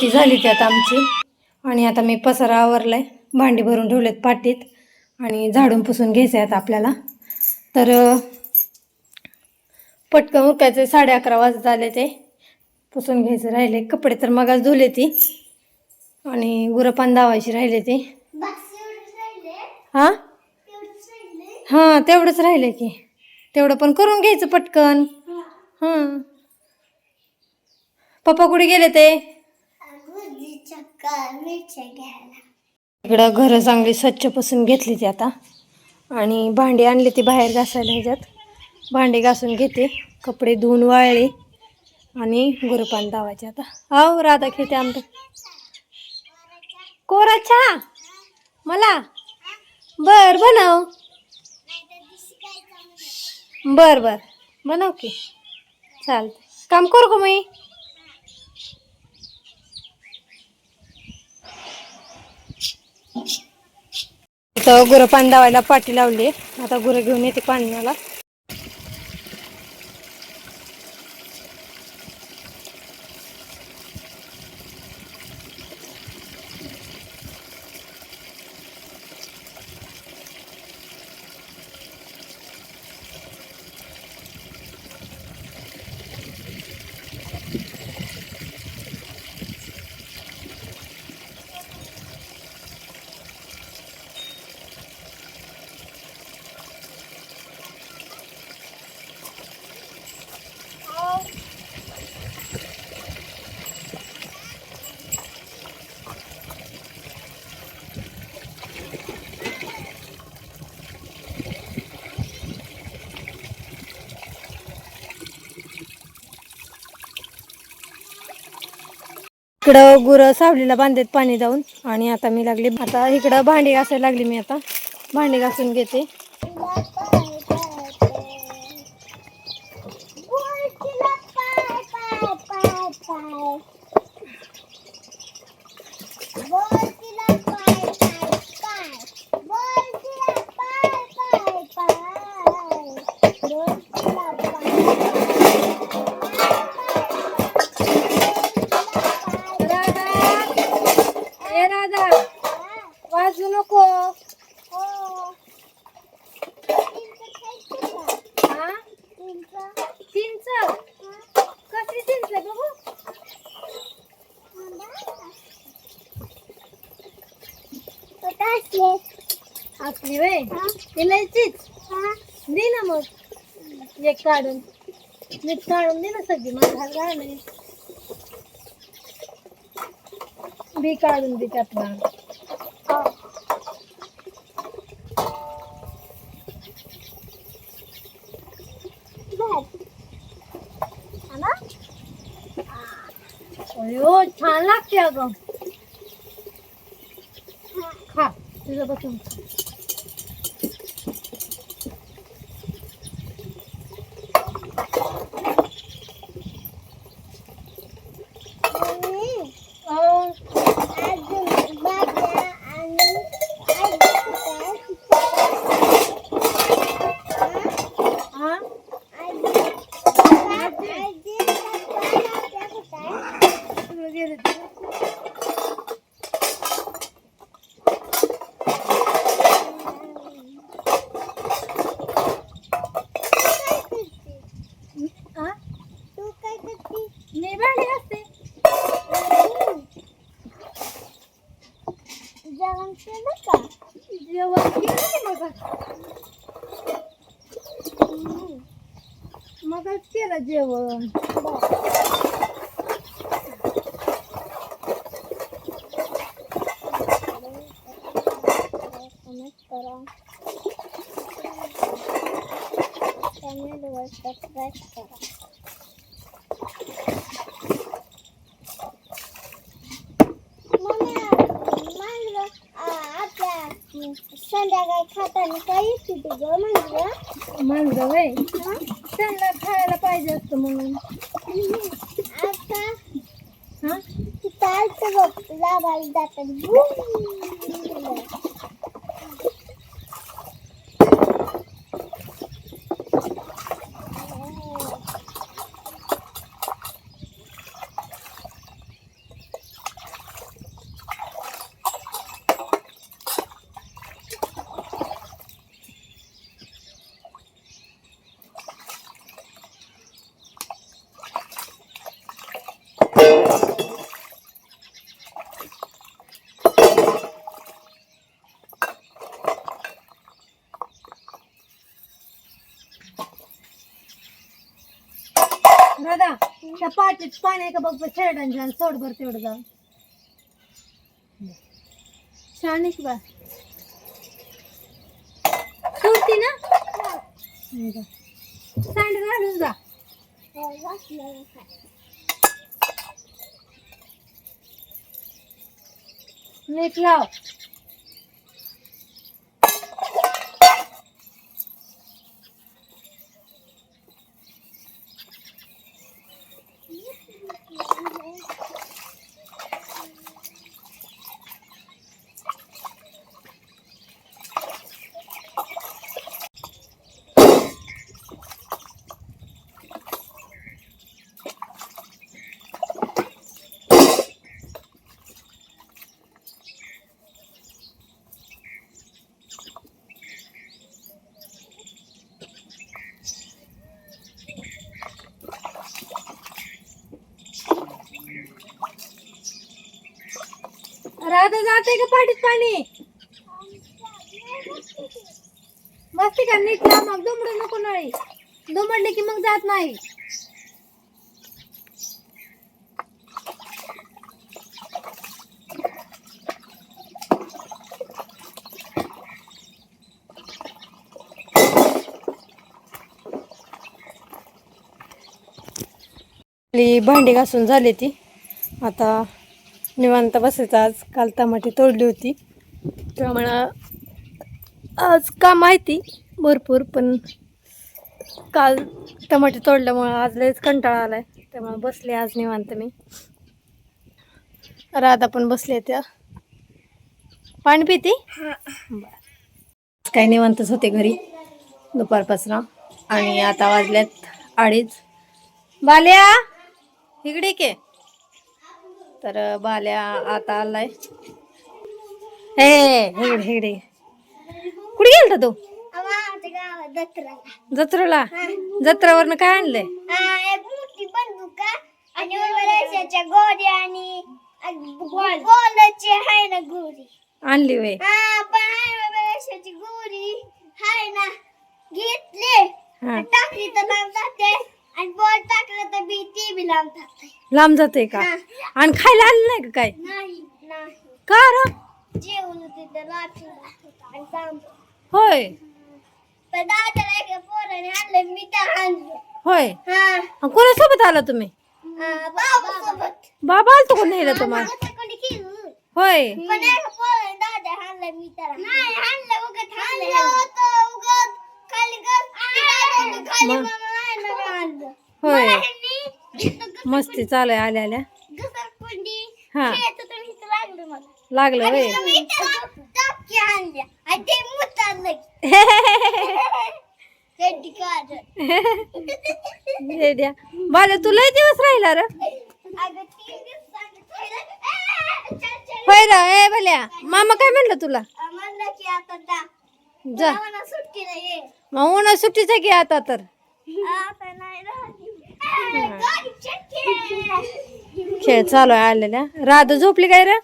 जेवण ती झाली ती आता आमची. आणि आता मी पसारा आवरलाय भांडी भरून ठेवलेत पाटीत आणि झाडून पुसून घ्यायचं आहे आता आपल्याला. तर पटकन उरकायचं साडे अकरा वाजत आले ते. पुसून घ्यायचं राहिले कपडे तर मगाच धुले ती. आणि गुरपान दावायची राहिले ते. हां? हां तेवढंच राहिलं की. तेवढं पण करून घ्यायचं पटकन. हां. पप्पा कुठे गेले ते? इकडं घरं चांगली स्वच्छ पुसून घेतली ती आता. आणि भांडी आणली ती बाहेर घासायला ह्याच्यात. भांडी घासून घेते. कपडे धुवून वाळले. आणि गुरुपान दावायचे आता. हो राधा खेळते आमचं. कोरा चहा मला? बर बनव. बर बर. बनव की. चालतं काम करू का मी इथं गुरं पाणी लावायला पाठी लावली. आता गुरं घेऊन येते पाण्याला. इकडं गुरं सावलीला बांधेत पाणी जाऊन. आणि आता मी लागली आता इकडं भांडी घासायला लागली मी आता. भांडी घासून घेते. नको. हा. चिंच कसली चिंच. बघू. असली वे इलायचीच दे ना मग. एक काढून. मीठ काढून दे ना सगळी. माझा घाल नाही बी काढून दे त्यातला अयो छान लागते अगं खा तुझं बसून चॅनलवर सबस्क्राईब करा संध्याकाळी खाताना काय येते तुझं म्हणजे मांजर वय त्यांना खायला पाहिजे असतं म्हणून. आता हा? चालतं बघ लावायला जातात राधा त्या पाणी आहे का बघ शेरडांच्या आणि सोड भर तेवढं जाऊन. छान आहे की बा. सोडती ना? सँड घालून जा. नीट लाव. राधा का पाठीत पाणी. मस्ती का नीट लाव मग. दुमडू नको नळी. दुमडली की मग जात नाही. भांडी घासून झाली ती. आता निवांत बसायचं. आज काल टमाटी तोडली होती. त्यामुळं आज काम माहिती भरपूर पण काल टमाटे तोडल्यामुळं आज लयच कंटाळा आलाय. त्यामुळे बसले आज निवांत मी. राधा पण बसले त्या. पाणी पिती? बरं. काय निवांतच होते घरी. दुपारपासून. आणि आता वाजल्यात अडीच. बाल्या इकडे के. तर बाल्या आता आलाय. हे हेगडे हेगडे कुठे गेलता तू? आमच्या गावात जत्रा. जत्रेला? जत्रावरनं काय आणलंय? हा, एक मोठी बंदूक आहे. आणि गोऱ्या आणि गोलाची आहे ना गोरी. आणली वे हा पण वरवऱ्याची गोरी. आहे ना. घेतले. हा. टाकली तर जाते. आणि बॉल टाकलं तर बी ती बी लांब जाते. लांब जाते का? आणि खायला आणलं नाही का काय? नाही नाही. का र? जेवण तिथं लाठीला आणि काम होय. पण दादाला एका पोराने आणलं मी तर आणलं. होय. हा. आणि कोणासोबत आला तुम्ही? बाबा सोबत बाबा आलतो कोण नेलं तुम्हाला? कोणी होय. पण एका पोराने दादा आणलं मी तर नाही आणलं उगत आणलं होतं उगत मग? होय. मस्ती चालू आहे आल्या आल्या. हा. लागलं होय. हे द्या बाल्या तू लय दिवस राहिला र. होय र ए भल्या. मामा काय म्हणलं तुला? म्हणलं की आता जा. मग उन्हा सुट्टीचा घे आता तर. खेळ. चालू आहे आलेल्या. राधा झोपली काय रे?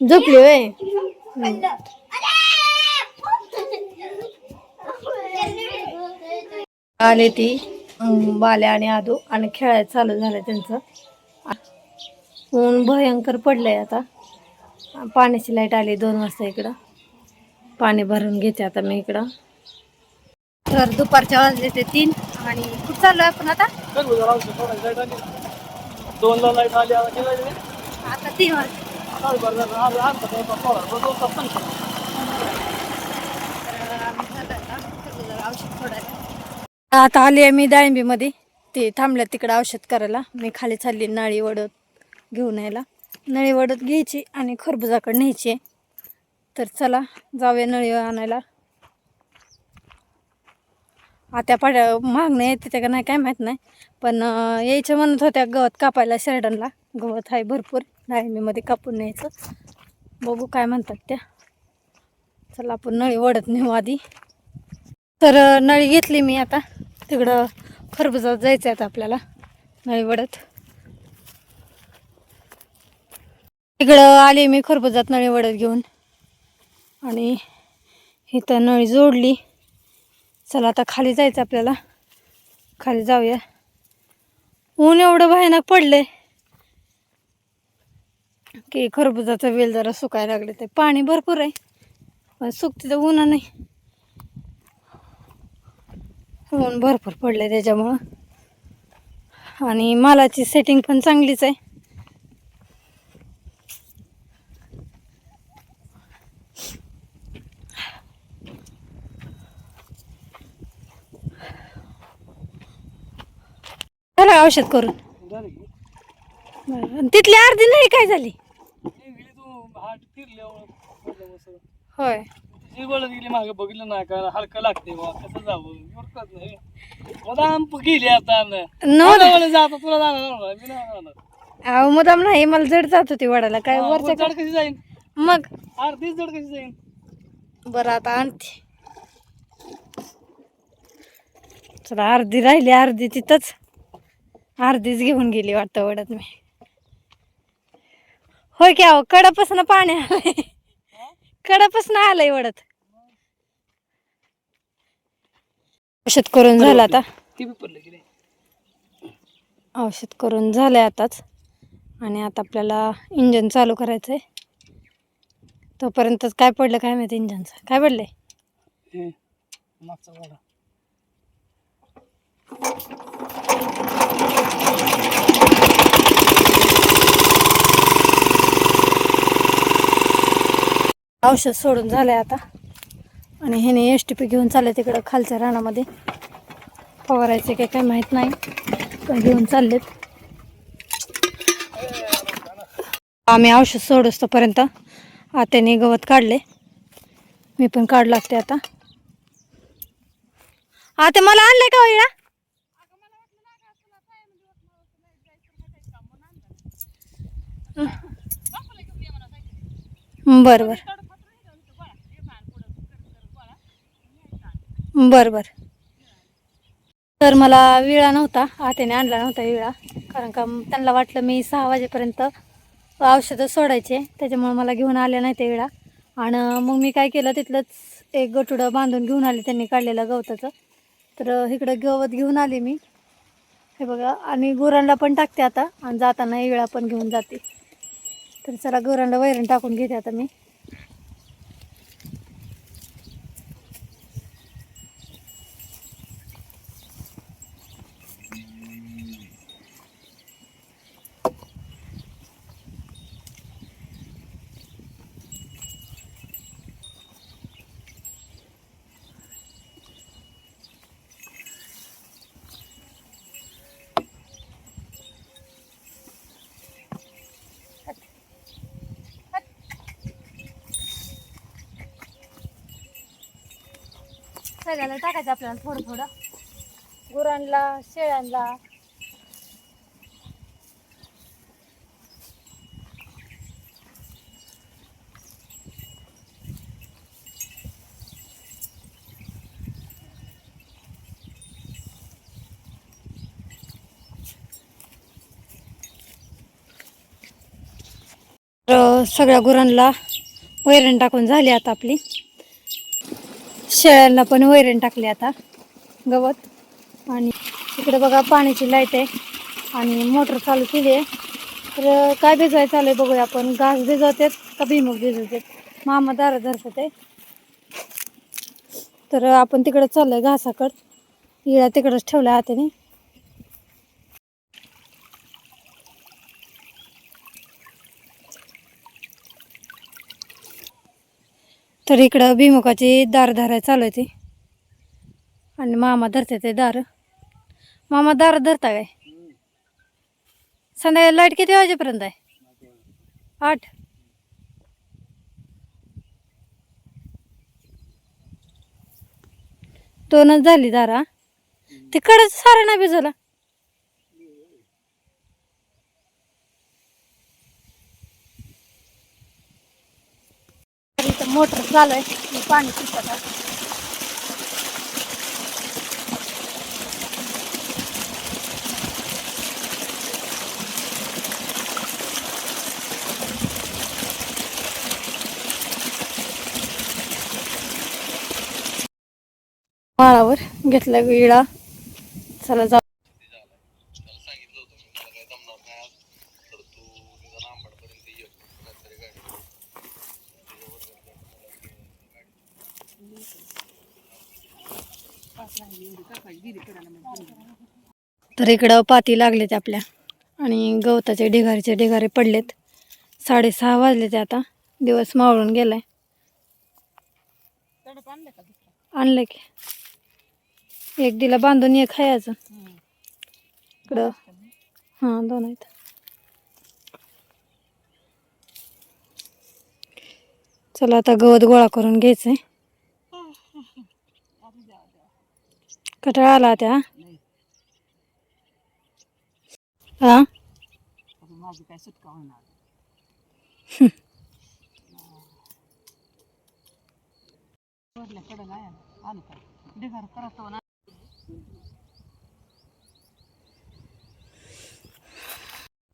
झोपले. अरे! आले ती बाल्या आणि आदू. आणि खेळायला चालू झालं त्यांचं. ऊन भयंकर पडलंय आता. पाण्याची लाइट आली दोन वाजता इकडं. पाणी भरून घेते आता मी इकडं. तर दुपारच्या वाजले ते तीन आणि कुठं चाललो आपण आता. दोनला लाइट आली आता तीन वाजले. आता आली आहे मी डाळिंबीमध्ये. ते थांबल्या तिकडं औषध करायला. मी खाली चालली नळी वडत घेऊन यायला. नळी वडत घ्यायची आणि खरबुजाकडे न्यायची. तर चला जाऊया नळी आणायला. आता पाड्या मागणं येते का नाही काय माहीत नाही. पण यायच्या म्हणत होत्या गवत कापायला शेरडनला. गवत आहे भरपूर. डाळिंबीमध्ये कापून न्यायचं. बघू काय म्हणतात त्या. चला आपण नळी वडत नेऊ आधी. तर नळी घेतली मी आता. तिकडं खरबुजात जायचं आहे आता आपल्याला. नळी वडत. इकडं आले मी खरबुजात नळी वडत घेऊन. आणि इथं नळी जोडली. चला आता खाली जायचं आपल्याला. खाली जाऊया. ऊन एवढं भयानक पडलंय. की खरबुजाचं वेल जरा सुकायला लागले ते पाणी भरपूर आहे. पण सुकते तर ऊन नाही. ऊन भरपूर पडले त्याच्यामुळं. आणि मालाची सेटिंग पण चांगलीच आहे. झालं औषध करून? बरं. आणि तिथली अर्धी नाही काय झाली. होय. गेली मागे बघितलं नाही का हलकं लागते बा कसं जावं नाही मुदाम गेली आता जाता तुला जाणार नाही, मी नाही जाणार. अहो मुदाम नाही मला जड जात होती वडाला. काय वरच्या वर जड कशी जाईन? मग? अर्धीच जड कशी जाईन? बरं आता आणते. चला अर्धी राहिली अर्धी तिथंच. अर्धीच घेऊन गेली वाटतं वडत मी. होय की अहो कडापासून पाणी आलंय. कडापासून आलंय वडत औषध करून झालं आता. औषध करून झालंय आताच. आणि आता आपल्याला इंजन चालू करायचं आहे तोपर्यंतच काय पडलं काय माहिती इंजनचं. काय पडलंय? औषध सोडून झालंय आता. आणि ह्याने एस टी पी घेऊन चालले तिकडं खालच्या रानामध्ये. फवारायचे काही काही माहीत नाही पण घेऊन चाललेत. आम्ही औषध सोडस्तोपर्यंत आत्याने गवत काढले. मी पण काढ लागते आता. आता मला आणलंय का हो बर बर. बर बर. तर मला विळा नव्हता आत्याने आणला नव्हता विळा कारण का त्यांना वाटलं मी सहा वाजेपर्यंत औषधं सोडायचे त्याच्यामुळे मला घेऊन आल्या नाही ते विळा. आणि मग मी काय केलं तिथलंच एक गटुडं बांधून घेऊन आले त्यांनी काढलेलं गवताचं. तर इकडं गवत घेऊन आले मी. हे बघा आणि गुरांना पण टाकते आता आणि जाताना विळा पण घेऊन जाते. तर चला गोरांना वैरण टाकून घेते आता मी. सगळ्याला टाकायचं आपल्याला थोडं थोडं. गुरांना शेळ्यांना. तर सगळ्या गुरांना वैरण टाकून झाली आता आपली. शेळ्यांना पण वैरण टाकली आता गवत. आणि इकडे बघा पाण्याची लाइट आहे आणि मोटर चालू केली आहे. तर काय भिजवाय चालू आहे बघूया आपण. घास भिजवतात का भीमुग भिजवतात? मामा दारा धरतात आहे. तर आपण तिकडे आहे घासाकड. इळा तिकडंच ठेवला हाताने. तर इकडं भीमुखाची दार धरायला चालू आहे ती. आणि मामा धरते ते दार. मामा दार धरता काय? संध्याकाळी लाइट किती वाजेपर्यंत आहे? आठ. दोनच झाली दारा तिकडच सारं नाही भिजवला. इथं मोटर चालू आहे मी पाणी पिकत आहे. माळावर घेतला विळा. चला जाऊ. तर इकडं पाती लागलेत आपल्या. आणि गवताचे ढिगारीचे ढिगारे पडलेत. साडेसहा वाजले ते आता. दिवस मावळून गेलाय. आणलं की. एक दिला बांधून एक खायचं इकडं. हां दोन आहेत. चला आता गवत गोळा करून घ्यायचंय. कटाळा आला त्या हा माझी काय सुटका होणार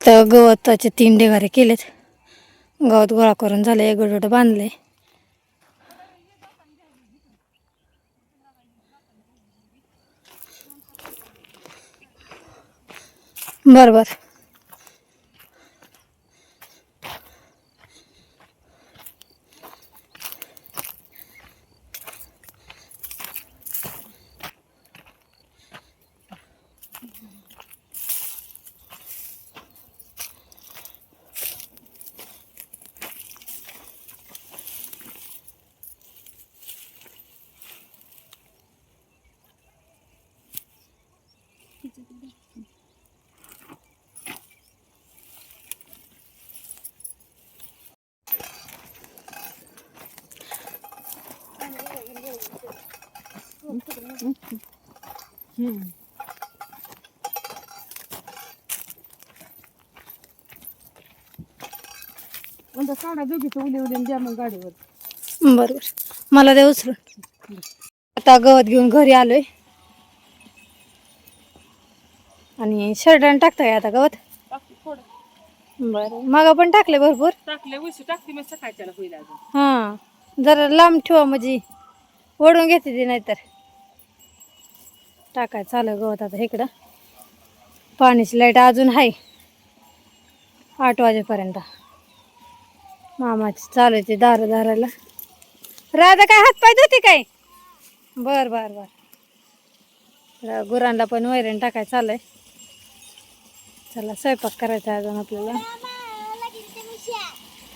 तर गवताचे तीन ढिगारे केलेत गवत गोळा करून झाले एक गडोट बांधले बरोबर. काढा दोघीचं उली उली द्या मग गाडीवर. बर बर मला दे उचलून. आता गवत घेऊन घरी आलोय. आणि शर्टाने टाकताय आता गवत? थोडं. बरं. मग पण टाकले भरपूर. टाकले उशी टाकते मी सकाळच्याला होईल अजून. हां. जरा लांब ठेवा म्हणजे ओढून घेते ती नाहीतर. टाकाय चालू गवत आता इकडं. पाण्याची लाइट अजून आहे आठ वाजेपर्यंत. मामाची चालू आहे ते दारं दाराला राधा काय हात पाय धुते काय? बर बर बर. गुरांना पण वैरण टाकाय चालू आहे चला स्वयंपाक करायचा अजून आपल्याला.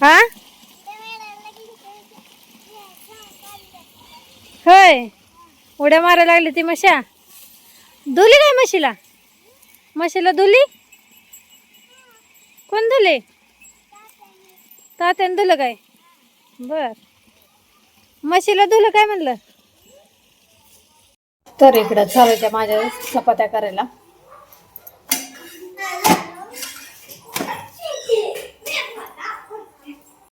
हा? होय. उड्या मारायला लागली ती मशा. धुली काय म्हशीला म्हशीला धुली? कोण धुले? तात्याने धुलं काय? बर. म्हशीला धुलं काय म्हणलं? तर इकडं चालू त्या माझ्या चपात्या करायला.